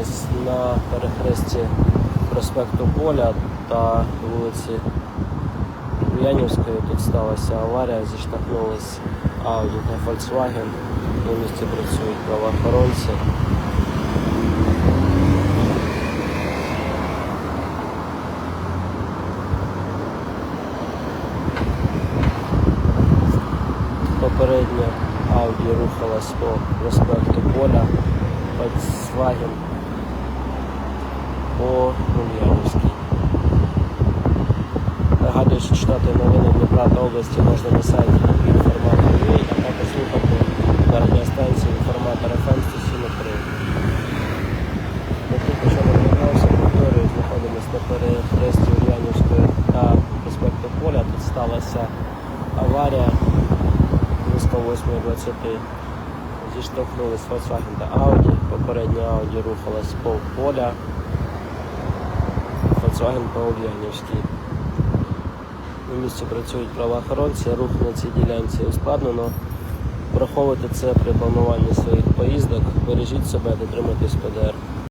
Ось на перехресті проспекту Поля та вулиці Янівської тут сталася аварія, зіштовхнулись Audi та Volkswagen. На місці працюють правоохоронці. Попередньо Audi рухалась по проспекту Поля, Volkswagen по Ульяновській. Нагадую, читати новини Дніпра та області можна на сайті інформатор.ua, а також слухати на радіостанції інформатор FM 107.3. Ми тільки що розглядався, повторюю, знаходимося на перехресті Ульянівської та проспекту Поля. Тут сталася аварія близько 8.20. Зіштовхнулись Volkswagen та Audi. Попередньо Audi рухалась по поля. Volkswagen по Ульянівській. На місці працюють правоохоронці, рух на цій ділянці ускладнено. Враховуйте це при плануванні своїх поїздок. Бережіть себе, дотримуйтесь ПДР.